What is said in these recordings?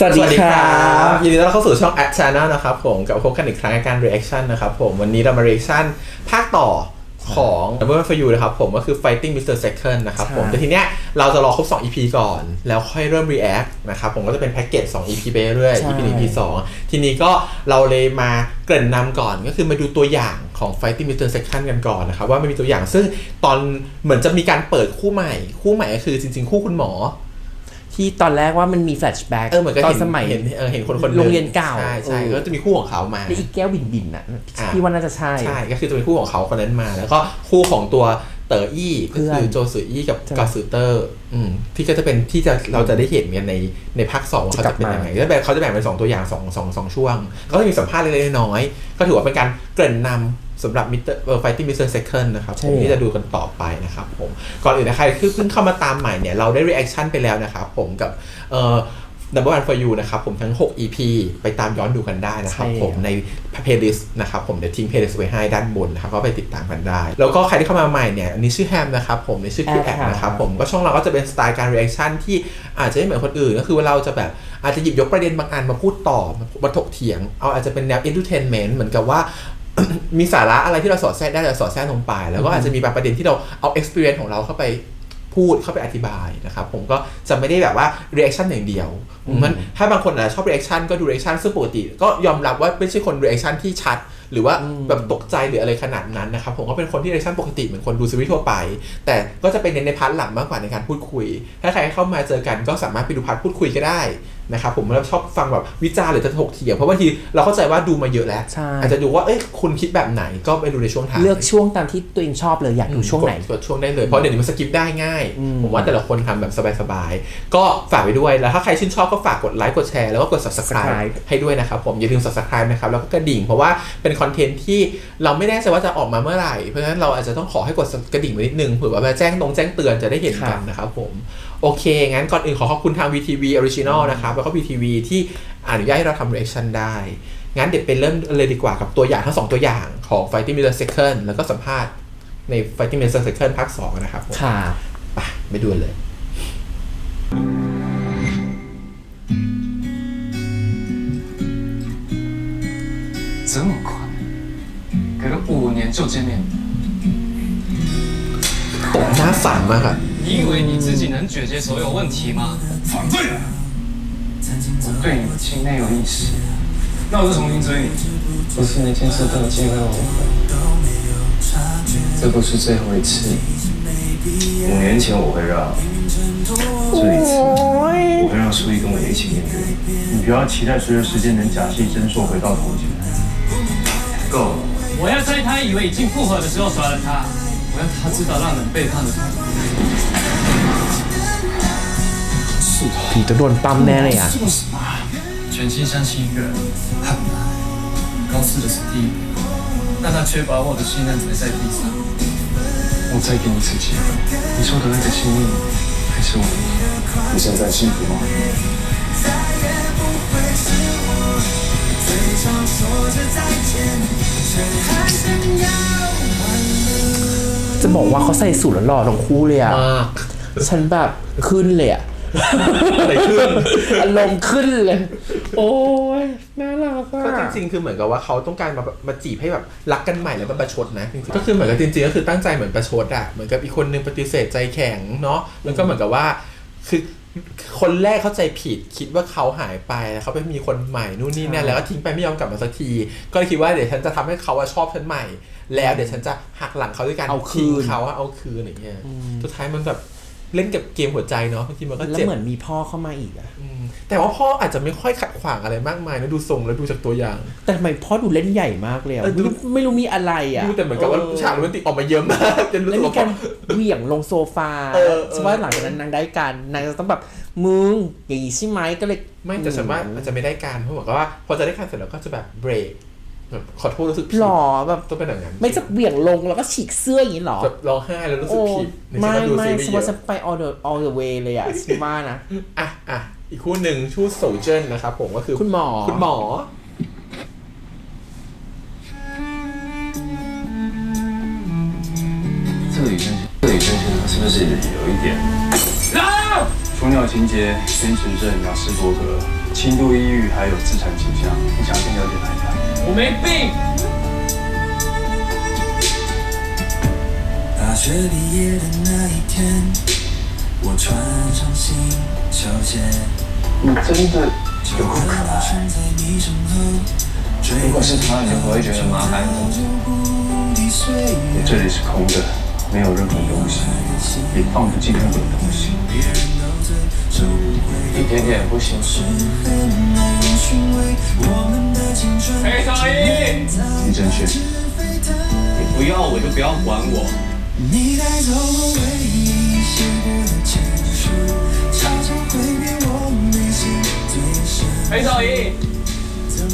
สวัสดีครับยินดีต้อนรับเข้าสู่ช่อง Ad Channel นะครับผมกับพบกันอีกครั้งในการ reaction นะครับผมวันนี้เรามา reaction ภาคต่อของ Number One for You นะครับผมก็คือ Fighting Mr. Second นะครับผมใช่แต่ทีเนี้ยเราจะรอครบ 2 EP ก่อน แล้วค่อยเริ่ม react นะครับผมก็จะเป็นแพ็กเกจ 2 EP ไปเรื่อยใช่ EP 1 EP 2 ทีนี้ก็เราเลยมาเกริ่นนำก่อนก็คือมาดูตัวอย่างของ Fighting Mr. Second กันก่อนนะครับ ว่ามันมีตัวอย่างซึ่งตอนเหมือนจะมีการเปิดคู่ใหม่ คู่ใหม่ก็คือจริง ๆ คู่คุณหมอ ที่ตอนแรกว่ามันมีแฟลชแบ็กเออเหมือนก็ตอนเห็นสมัยเห็นเออเห็นคนคนหงโรงเรียนเก่าใช่ใช่เออก็จะมีคู่ของเขามาแล้วอีกแก้วบินบินๆน่ะอะพี่ว่าน่าจะใช่ใช่ก็คือจะเป็นคู่ของเขาคนนั้นมา แล้วก็คู่ของตัวเต๋ออี้เพื่ก็อนคือโจซืออี้กับใช่กาซือเตอร์อืมที่ก็จะเป็นที่จะเราจะได้เห็นกันในในภาคสองว่าเขาจะเป็นยังไงก็แบบเขาจะแบ่งเป็นสองตัวอย่างสองสองสองช่วง ก็จะมีสัมภาษณ์เล็กๆน้อยๆก็ถือว่าเป็นการเกริ่นนำ สำหรับมิสเตอร์เอ่อ fighting Mr. Second นะครับผมที่จะดูกันต่อไปนะครับผมก่อนอื่นนะใครคือเพิ่งเข้ามาตามใหม่เนี่ยเราได้ reaction ไปแล้วนะครับผมกับเอ่อ Number One for You นะครับผมทั้ง 6 EP ไปตามย้อนดูกันได้นะครับใช่ผมใน playlist นะครับผมเดี๋ยวทิ้ง playlist ไว้ให้ด้านบนนะครับก็ไปติดตามกันได้ แล้วก็ใครที่เข้ามาใหม่เนี่ยอันนี้ชื่อแฮมนะครับผมในชื่อพี่แอแอดดครับนะครับผมก็ช่องเราก็จะเป็นสไตล์การ reaction ที่อาจจะไม่เหมือนคนอื่น ก็คือว่าเราจะแบบอาจจะหยิบยกประเด็นบางอันมาพูดต่อมาถกเถียง เอาอาจจะเป็นแนว entertainment เหมือนกับว่า มีสาระอะไรที่เราสอดแทรกได้เราสอดแทรกลงไป แล้วก็อาจจะมีบางประเด็นที่เราเอา experience ของเราเข้าไปพูดเข้าไปอธิบายนะครับ ผมก็จะไม่ได้แบบว่า reaction อย่างเดียวมันถ้าบางคนอาจจะชอบ reaction ก็ดู reaction ซึ่งปกติก็ยอมรับว่าไม่ใช่คน reaction ที่ชัด หรือว่าแบบตกใจหรืออะไรขนาดนั้นนะครับ ผมก็เป็นคนที่ reaction ปกติเหมือนคนดูซีรีส์ทั่วไป แต่ก็จะเป็นเน้นในพาร์ทหลังมากกว่าในการพูดคุย ถ้าใครเข้ามาเจอกันก็สามารถไปดูพาร์ทพูดคุยก็ได้ นะครับผมเราชอบฟังแบบวิจารณ์หรือจะถกเถียงเพราะบางทีเราเข้าใจว่าดูมาเยอะแล้ว ใช่ อาจจะดูว่าเอ้ยคุณคิดแบบไหนก็ไปดูในช่วงท้ายเลือกช่วงตามที่ตัวเองชอบเลยอยากดูช่วงไหน กดกดช่วงได้เลยเพราะเดี๋ยวนี้มันสกิปได้ง่าย อืม ผมว่าแต่ละคนทำแบบสบายๆ ก็ฝากไปด้วยแล้วถ้าใครชื่นชอบก็ฝากกดไลค์กดแชร์แล้วก็กด subscribe Subscribe ให้ด้วยนะครับผมอย่าลืม subscribe นะครับแล้วก็กระดิ่งเพราะว่าเป็นคอนเทนต์ที่เราไม่แน่ใจว่าจะออกมาเมื่อไหร่เพราะฉะนั้นเราอาจจะต้องขอให้กดกระดิ่งไว้นิดนึงเผื่อว่าแจ้งตรงแจ้งเตือนจะได้เห็นกันครับนะครับผม โอเค งั้นก่อนอื่นขอขอบคุณทาง VTV Original นะครับ แล้วก็ VTV ที่อนุญาตให้เราทำ reaction ได้ งั้นเดี๋ยวไปเริ่มเลยดีกว่ากับตัวอย่างทั้งสองตัวอย่างของ Fighting Mr. Second แล้วก็สัมภาษณ์ใน Fighting Mr. Second ภาค2นะครับผม ค่ะ ไปไปดูเลย 这么快，隔了五年就见面， ตกหน้าสั่นมากอะ 你以为你自己能解决所有问题吗？反对了！我对你情内有意思，那我就重新追你。不是那件事都有机会挽回，这不是最后一次。五年前我会让，这一次我会让苏毅跟我一起面对。你不要期待随着时间能假戏真做回到从前。够了，我要在他以为已经复合的时候甩了他，我要他知道让人背叛的痛。ผีจะโดนปั๊มแน่เลยอ่ะ 做什么？全心相信一个人很难，高四的是第一步，但他却把我的信任踩在地上。我再给你一次机会。你说的那个心意，还是我的。你现在幸福吗？ จะบอกว่าเขาใส่สูทแล้วหล่อทั้งคู่เลยอ่ะ มาก ฉันแบบขึ้นเลยอ่ะ อะไรขึ้น อารมณ์ขึ้นเลย โอ้ยน่ารักอะ ก็จริงๆ คือเหมือนกับว่าเขาต้องการมามาจีบให้แบบรักกันใหม่แล้วก็ประชดนะจริงๆก็คือเหมือนกับจริงๆก็คือตั้งใจเหมือนประชดอะเหมือนกับอีกคนนึงปฏิเสธใจแข็งเนาะแล้วก็เหมือนกับว่าคือคนแรกเข้าใจผิดคิดว่าเขาหายไปแล้วเขาไปมีคนใหม่นู่นนี่นั่นแล้วก็ทิ้งไปไม่ยอมกลับมาสักที ก็เลยคิดว่าเดี๋ยวฉันจะทำให้เขาว่าชอบฉันใหม่ แล้วเดี๋ยวฉันจะหักหลังเขาด้วยการเอาคืนทิ้งเขาอะเอาคืนอย่างเงี้ยสุดท้ายมันแบบ เล่นกับเกมหัวใจเนาะบางทีมันก็แล้วเจ็บเหมือนมีพ่อเข้ามาอีกอะอืมแต่ว่าพ่ออาจจะไม่ค่อยขัดขวางอะไรมากมายนะดูทรงแล้วดูจากตัวอย่าง แต่ทำไมพ่อดูเล่นใหญ่มากเลยอะเออดูไม่ไม่รู้มีอะไรอะดูแต่เหมือนกับว่าฉากโรแมนติกออกมาเยอะมากจนรู้แล้วสึกมีว่า การเหวี่ยงลงโซฟาเออเออฉันว่าหลังจากนั้นนางได้การนางจะต้องแบบมึงอย่างนี้ใช่ไหมก็เลยไม่แต่ฉันว่ามันจะไม่ได้การเพราะบอกว่าพอจะได้การเสร็จแล้วก็จะแบบเบรก แบบขอโทษรู้สึกผิด หล่อแบบ ต้องเป็นอย่างนั้น ไม่จะเหวี่ยงลงแล้วก็ฉีกเสื้ออย่างนี้หรอ แบบร้องไห้แล้วรู้สึ โอ้ กผิดใน ไม่ ที่เราดู ไม่ ซีรี ฉัน ส์เย ว่า อะ ฉันไป all the all the way เลยอ่ะฉันว่านะ อ่ะอ่ะอีกคู่หนึ่งชื่อโซเจนนะครับผมก็คือ คุณหมอ คุณหมอ 这个李正这个李正先生是不是有一点？啊！雏鸟情节，先前症雅斯伯格， 轻度抑郁还有自残倾向，你想先了解哪一项？ 我没病。大学毕业的那一天，我穿上新球鞋，你真的有够可爱。站在你身后，追如果是他，你就不会觉得麻烦。这里是空的，没有任何东西，也放不进任何东西。一点点不行。裴少一，李正轩，你不要我就不要管我。你带走我唯一写过的情书，悄悄挥别我内心最深裴少一，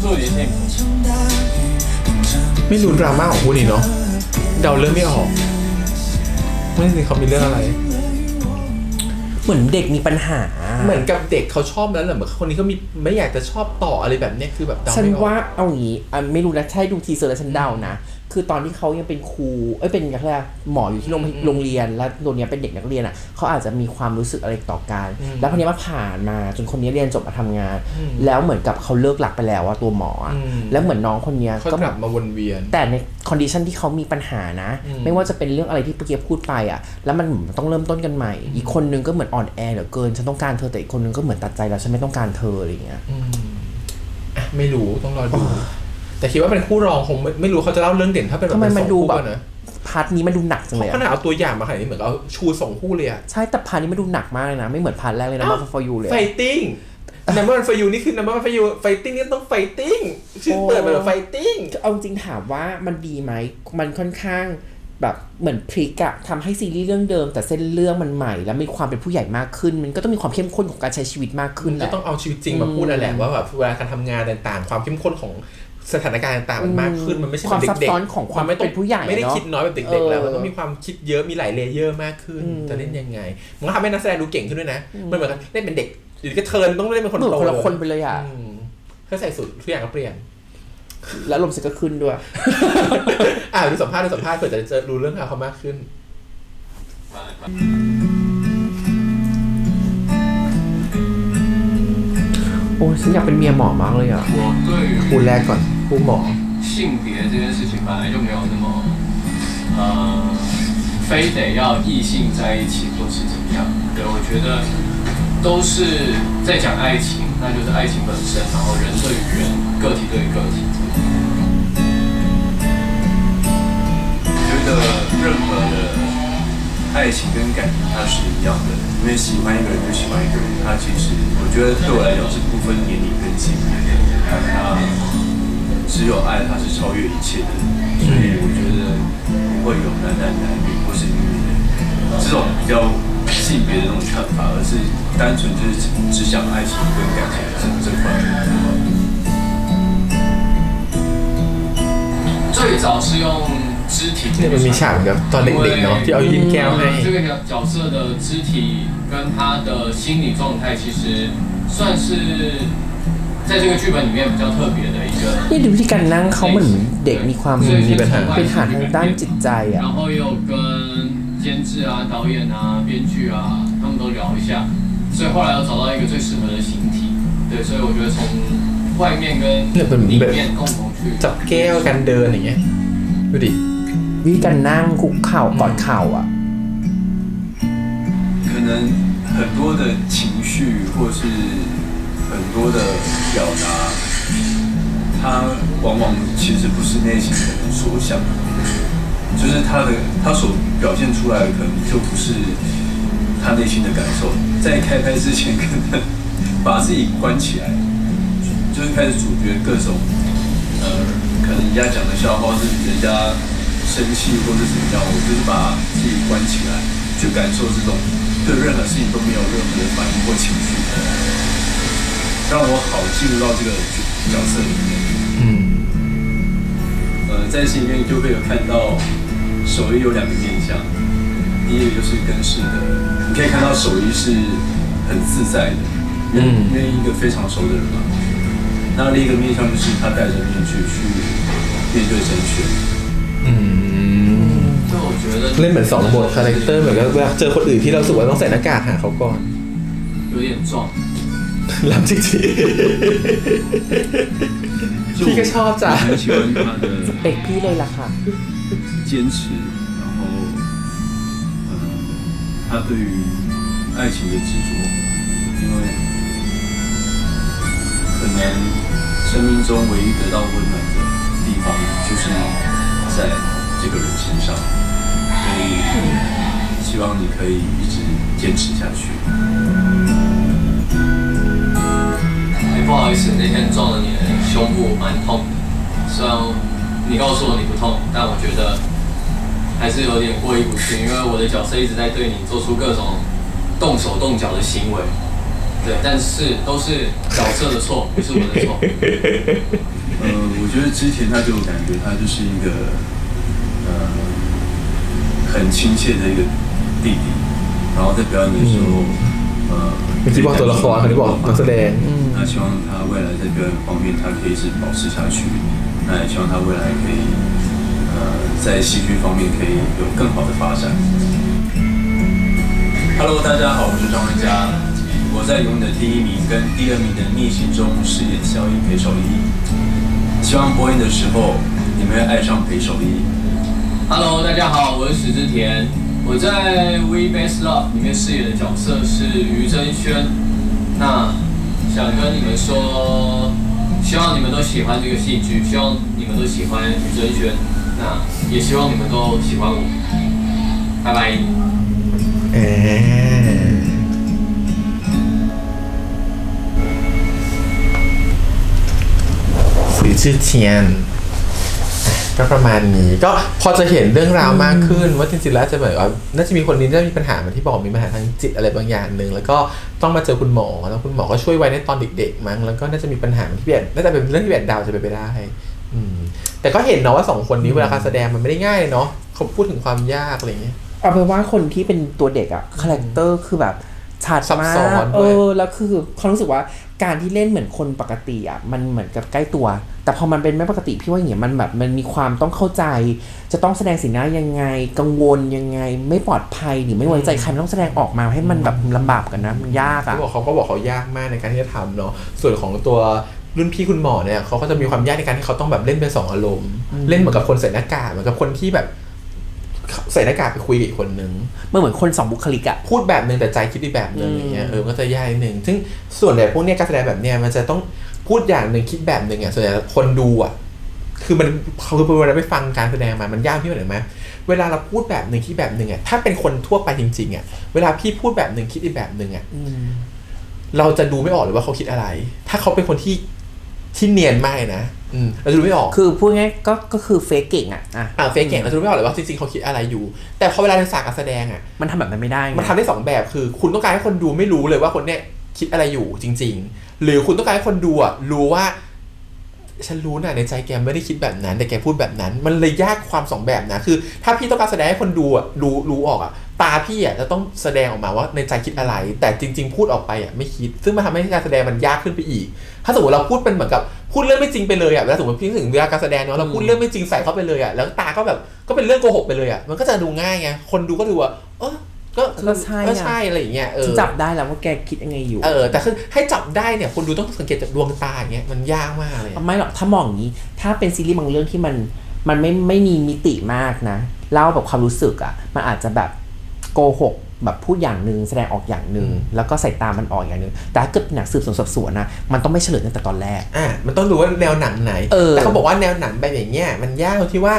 祝你幸福。场大雨，碰上 ไม่รู้ดราม่าของคู่นี้เนาะเดาเรื่องไม่ออกไม่รู้เขามีเรื่องอะไร เหมือนเด็กมีปัญหา เหมือนกับเด็กเขาชอบแล้วแหละเหมือนคนนี้ก็มีไม่อยากจะชอบต่ออะไรแบบเนี้ยคือแบบเดาฉันไม่ออกว่าเอางี้อะไม่รู้นะใช่ดูทีเซอร์แล้วฉันเดานะ คือตอนที่เขายังเป็นครูเอ้ยเป็นอะไรยกหมออยู่ที่โรงโรงเรียนแล้วตัวเนี้ยเป็นเด็กนักเรียนอะเขาอาจจะมีความรู้สึกอะไรต่อกัน แล้วคนนี้ยมาผ่านมาจนคนนี้เรียนจบมาทำงาน แล้วเหมือนกับเขาเลิกหลักไปแล้วว่าตัวหมออะแล้วเหมือนน้องคนเนี้ยเขาก็กลับมาวนเวียน แต่ในคอนดิชันที่เขามีปัญหานะไม่ว่าจะเป็นเรื่องอะไรที่เมื่อกี้พูดไปอะ แล้วมันเหมือนต้องเริ่มต้นกันใหม่ อีกคนนึงก็เหมือนอ่อนแอเหลือเกิน ฉันต้องการเธอแต่อีกคนนึงก็เหมือนตัดใจแล้วฉันไม่ต้องการเธออะไรอย่างเงี้ยอะไม่รู้ต้องรอดู แต่คิดว่าเป็นคู่รองคงไม่ไม่รู้เขาจะเล่าเรื่องเด่นถ้าเป็นแบบทำไมเป็นสมัอนงดูคู่แบบ กันนะพาร์ทนี้มันดูหนักจังเลยขนาดอะเอาตัวอย่างมาขนาดนี้เหมือนเอาชูสองคู่เลยอะ ใช่แต่พาร์ทนี้มันดูหนักมากเลยนะ ไม่เหมือนพาร์ทแรกเลยนะมาฟอร์ยูเลยไฟอะ ติ้ง number one for you นี่คือ number one for you ไฟติ้งนี่ต้องไฟติ้งชื่อเปิดมาแบบไฟติ้ง เอาจริงถามว่ามันดีไหม มันค่อนข้างแบบเหมือนพลิกอะทำให้ซีรีส์เรื่องเดิม แต่เส้นเรื่องมันใหม่ แล้วมีความเป็นผู้ใหญ่มากขึ้น มันก็ต้องมีความเข้มข้นของการใช้ชีวิตมากขึ้นมันแหก็ละ ต้องเอาชีวิตจริงมาพูดนั่นแหละว่าแบบเวลาการทำงานต่างๆ ความเข้มข้นของ สถานการณ์ต่างมันมากขึ้นมันไม่ใช่ความซับซ้อนของความไม่เป็นผู้ใหญ่ไม่ได้คิดน้อยแบบเด็กๆแล้วมันต้องมีความคิดเยอะมีหลายเลเยอร์มากขึ้นจะเล่นยังไงมันก็ทำให้นักแสดงดูเก่งขึ้นด้วยนะมันเหมือนกันเล่นเป็นเด็กหรือก็เทินต้องเล่นเป็นคนโตคนละคนไปเลยอะถ้าใส่สูตรทุกอย่างก็เปลี่ยนแล้วลมสียก็ขึ้นด้วย อ่าดูสัมภาษณ์ดูสัมภาษณ์เผื่อจะจะรู้เรื่องราวเขามากขึ้น โอ้ฉันอยากเป็นเมียหมอมากเลยอะคูณแรกก่อน 性别这件事情本来就没有那么，呃，非得要异性在一起或是怎么样？对，我觉得都是在讲爱情，那就是爱情本身，然后人对人，个体对个体。我觉得任何的爱情跟感情它是一样的，因为喜欢一个人就喜欢一个人，它其实我觉得对我来讲是不分年龄跟性别。那。只有爱它是超越一切的，所以我觉得不会有男男男女或是女女的这种比较性别的那种看法，而是单纯就是只想爱情跟感情这这块。最早是用肢体，那个是下比较锻炼力，然后比较这个角色的肢体跟他的心理状态，其实算是在这个剧本里面比较特别的。 นี่ดูวิธีการนั่งเขาเหมือนเด็กมีความ 所以 มี 先 ปัญหา 从 เป็น 外 หาทางด้านจิตใจอะ 然后又跟监制啊、导演啊、编剧啊，他们都聊一下，所以后来又找到一个最适合的形体。对，所以我觉得从外面跟那本里面共同去 จับแก้วกันเดินอย่างเงี้ยดูดิ วิธีการนั่งคุกเข่ากอดเข่าอะ 可能很多的情绪或是很多的表达， 他往往其实不是内心的人所想的，就是他的他所表现出来的可能就不是他内心的感受。在开拍之前，可能把自己关起来，就是开始主角各种呃，可能人家讲的笑话，是人家生气或是怎么样，我就是把自己关起来，去感受这种对任何事情都没有任何的反应或情绪，让我好进入到这个角色里面。嗯，呃，在戏里面就会有看到手艺有两个面相，第一个就是跟视的，你可以看到手艺是很自在的，因为嗯因为一个非常熟的人嘛。那另一个面相就是他戴着面具去面对甄选。 อืม 就我觉得 เล่นเหมือนสองบทคาแรคเตอร์เหมือนกับเวลาเจอคนอื่นที่เรารู้สึกว่าต้องใส่หน้ากากหาเขาก่อน 有点壮， ลำจริง 就 ๆ พี่ก็ชอบจ้ะ 我很喜欢他的 เอกพี่เลยล่ะค่ะ 坚持，然后，嗯，他对于爱情的执着，因为可能生命中唯一得到温暖的地方，就是在这个人身上，所以希望你可以一直坚持下去。哎，不好意思，那天撞了你的 胸部，蛮痛的。虽然你告诉我你不痛，但我觉得还是有点过意不去，因为我的角色一直在对你做出各种动手动脚的行为。对，但是都是角色的错，不是我的错。呃，我觉得之前他给我感觉他就是一个呃很亲切的一个弟弟，然后在表演的时候，呃， เมื่อกี้บอกตัวละครคนนี้บอกนักแสดง 那希望他未来在表演方面，他可以一直保持下去。那也希望他未来可以，呃，在戏剧方面可以有更好的发展。Hello，大家好，我是张文佳，我在《永远的第一名》跟第二名的逆行中饰演小一裴守一。希望播映的时候，你们会爱上裴守一。Hello，大家好，我是史之田，我在《We Best Love》里面饰演的角色是于真轩。那想跟你们说，希望你们都喜欢这个戏剧，希望你们都喜欢余真轩，那也希望你们都喜欢我，拜拜。水之天。 ก็ประมาณนี้ก็พอจะเห็นเรื่องราวมากขึ้นว่าจริงๆแล้วจะแบบว่าน่าจะมีคนนี้น่าจะมีปัญหาเหมือนที่บอกมีปัญหาทางจิตอะไรบางอย่างหนึ่งแล้วก็ต้องมาเจอคุณหมอแล้วคุณหมอก็ช่วยไว้ในตอนเด็ก ๆ มั้งแล้วก็น่าจะมีปัญหาที่แบบน่าจะเป็นเรื่องที่แบบดาวจะไปนไปได้อืมแต่ก็เห็นเนาะว่าสองคนนี้เวลาการแสดงมันไม่ได้ง่ายเนาะเขาพูดถึงความยากอะไรอย่างเงี้ยเอาเป็นว่าคนที่เป็นตัวเด็กอะคาแรคเตอร์คือแบบชัดซับมาซ้อกนเอด้วยอแล้วคือความรู้สึกว่า การที่เล่นเหมือนคนปกติอะมันเหมือนกับใกล้ตัว แต่พอมันเป็นไม่ปกติพี่ว่าอย่างเงี้ยมันแบบมันมีความต้องเข้าใจ จะต้องแสดงสีหน้ายังไง กังวลยังไง ไม่ปลอดภัยหรือไม่ไว้ใจใครมันต้องแสดงออกมาให้มันแบบลำบากกันนะมันยากอะเขาบอกเขาก็บอกเขายากมากในการที่จะทำเนาะส่วนของตัวรุ่นพี่คุณหมอเนี่ยเขาก็จะมีความยากในการที่เขาต้องแบบเล่นเป็นสองอารมณ์ เล่นเหมือนกับคนใส่หน้ากากเหมือนกับคนที่แบบ ใส่หน้ากากไปคุยกับอีกคนนึงมันเหมือนคนสองบุคลิกอะพูดแบบนึงแต่ใจคิดอีกแบบนึงอืมอย่างเงี้ยเออมันก็จะยากนิดนึงซึ่งส่วนใหญ่พวกเนี้ยการแสดงแบบเนี้ยมันจะต้องพูดอย่างหนึ่งคิดแบบหนึ่งอะส่วนใหญ่คนดูอะคือมันเขาคือเวลาไปฟังการแสดงมา มันยากพี่เหมือนไหมเวลาเราพูดแบบหนึ่งคิดแบบหนึ่งอะถ้าเป็นคนทั่วไปจริงๆอะเวลาพี่พูดแบบหนึ่งคิดอีกแบบหนึ่งอะอืมเราจะดูไม่ออกเลยว่าเขาคิดอะไร ถ้าเขาเป็นคนที่ ที่เนียนมากเลยนะอืมเราจะดูไม่ออกคือพูดง่ายๆก็ก็คือเฟกเก่งอะอะอ่าเฟกเก่งเราจะดูไม่ออกเลยว่าจริงๆเขาคิดอะไรอยู่ แต่พอเวลาในศาสตร์การแสดงอะ มันทำแบบนั้นไม่ได้ไงมันทำได้สองแบบคือ คุณต้องการให้คนดูไม่รู้เลยว่าคนเนี้ยคิดอะไรอยู่จริง ๆ หรือคุณต้องการให้คนดูอะรู้ว่า ฉันรู้นะในใจแกไม่ได้คิดแบบนั้น แต่แกพูดแบบนั้น มันเลยยากความสองแบบนะคือ ถ้าพี่ต้องการแสดงให้คนดูอะรู้รู้ออกอะตาพี่อะจะต้องแสดงออกมาว่าในใจคิดอะไร แต่จริง ๆ พูดออกไปอะไม่คิด ซึ่งมันทำให้การแสดงมันยากขึ้นไปอีก ถ้าสมมติเราพูดเป็นเหมือนกับพูดเรื่องไม่จริงไปเลยอะเวลาสมมติพี่ถึงเวลาการแสดงเนาะเราพูดเรื่องไม่จริงใส่เข้าไปเลยอะแล้วตาก็แบบก็เป็นเรื่องโกหกไปเลยอะมันก็จะดูง่ายไงคนดูก็ดูว่าเออ ก็ก็ใช่ก็อะใช่อะไรอย่างเงี้ยเอฉัอนจับได้แล้วว่าแกคิดยังไงอยู่เออแต่คือให้จับได้เนี่ยคนดูต้องสังเกตจากดวงตาอย่างเงี้ยมันยากมากเลยอะไม่หรอกถ้ามองอย่างนี้ ถ้าเป็นซีรีส์บางเรื่องที่มันมันไม่ไม่มีมิติมากนะเล่าแบบความรู้สึกอะ่ะมันอาจจะแบบโกหกแบบพูดอย่างหนึ่งแสดงออกอย่างหนึ่งแล้วก็ใส่ตามันออกอย่างหนึ่งแต่ถ้าเกิดเป็นหนังสืบสวนสอบสวนนะมันต้องไม่เฉลยตั้งแต่ตอนแรกอะมันต้องดูว่าแนวหนังไหนเออแต่เขาบอกว่าแนวหนังแบบอย่างเงี้ยมันยากตรงที่ว่า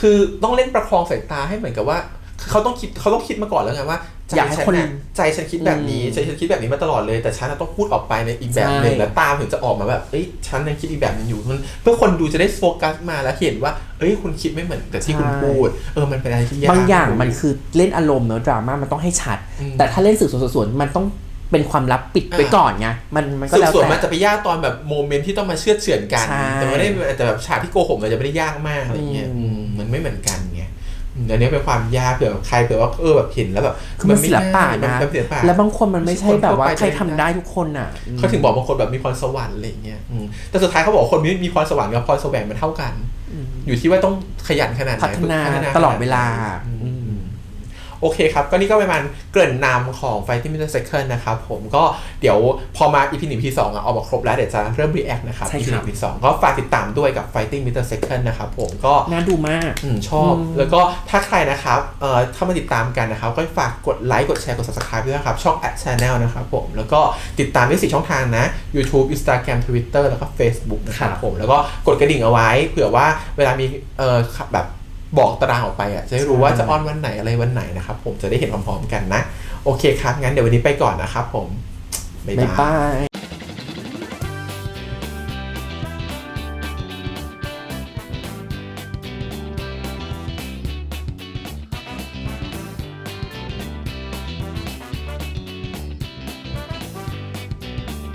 คือต้องเล่นประคองสายตาให้เหมือนกับว่าคือ เขาต้องคิดเขาต้องคิดมาก่อนแล้วไงว่าใจอยากให้ฉันคนน่ะใจฉันคิดแบบนี้อืมใจฉันคิดแบบนี้มาตลอดเลย แต่ฉันน่ะต้องพูดออกไปในอีกแบบหนึ่งใช่แล้วตามถึงจะออกมาแบบเอ้ยฉันยังคิดอีกแบบหนึงอยู่มันเพื่อคนดูจะได้โฟกัสมาแล้วเห็นว่า เอ้ยคุณคิดไม่เหมือนแต่ที่คุณพูด เออมันเป็นอะไรที่ยากบางอย่างมันคือเล่นอารมณ์เนอะดราม่ามันต้องให้ชัดอืมแต่ถ้าเล่นสืบสวนสอบสวนมันต้องเป็นความลับปิดไว้อ่าก่อนไงมันมันก็สืบแล้วสวนแต่มันจะไปยากตอนแบบโมเมนต์ที่ต้องมาเชื่อดเฉือนกันใช่แต่ไม่ได้แต่แบบฉากที่โกหกมันจะไม่ได้ยากมากอะไรเงี้ยอืมอืมมันไม่เหมือนกันไง อืมอันนี้เป็นความยากเผื่อใครเผื่อว่าเออแบบเห็นแล้วแบบคือมันศิลปะมันะมันศิลปะแล้วบางคนมันไม่ใช่แบบว่าคนทั่วไปใครทำได้ทุกคนอะเขาถึงบอกบางคนแบบมีพรสวรรค์อะไรอย่างเงี้ยอืมแต่สุดท้ายเขาบอกว่าคนมีมีพรสวรรค์กับพรแสวงมันเท่ากัน อยู่ที่ว่าต้องขยันขนาดไหนพัฒนาฝึกตลอดเวลาอืมอืม โอโอเคครับ ก็นี่ก็ประมาณเกริ่นนำของ Fighting Meter Second นะครับผมก็เดี๋ยวพอมา EP 1 EP 2อะออกมาครบแล้ว เดี๋ยวจะเริ่ม react นะครับใช่ EP ครับ1 EP 2ก็ฝากติดตามด้วยกับ Fighting Meter Second นะครับผมก็น่าดูมากอืมชอบ แล้วก็ถ้าใครนะครับเอ่อเข้ามาติดตามกันนะครับ ก็ฝากกดไลค์กดแชร์กด subscribe ด้วยนะครับช่อง at channel นะครับผมแล้วก็ติดตามได้สี่ช่องทางนะ YouTube Instagram Twitter แล้วก็ Facebook นะครับครับผมแล้วก็กดกระดิ่งเอาไว้ เผื่อว่าเวลามีเอ่อแบบ บอกตารางออกไปอะจะได้รู้ว่าจะออนวันไหนอะไรวันไหนนะครับผมจะได้เห็นพร้อมๆกันนะ โอเคครับงั้นเดี๋ยววันนี้ไปก่อนนะครับผมบ๊ายบ๊ายบายบาย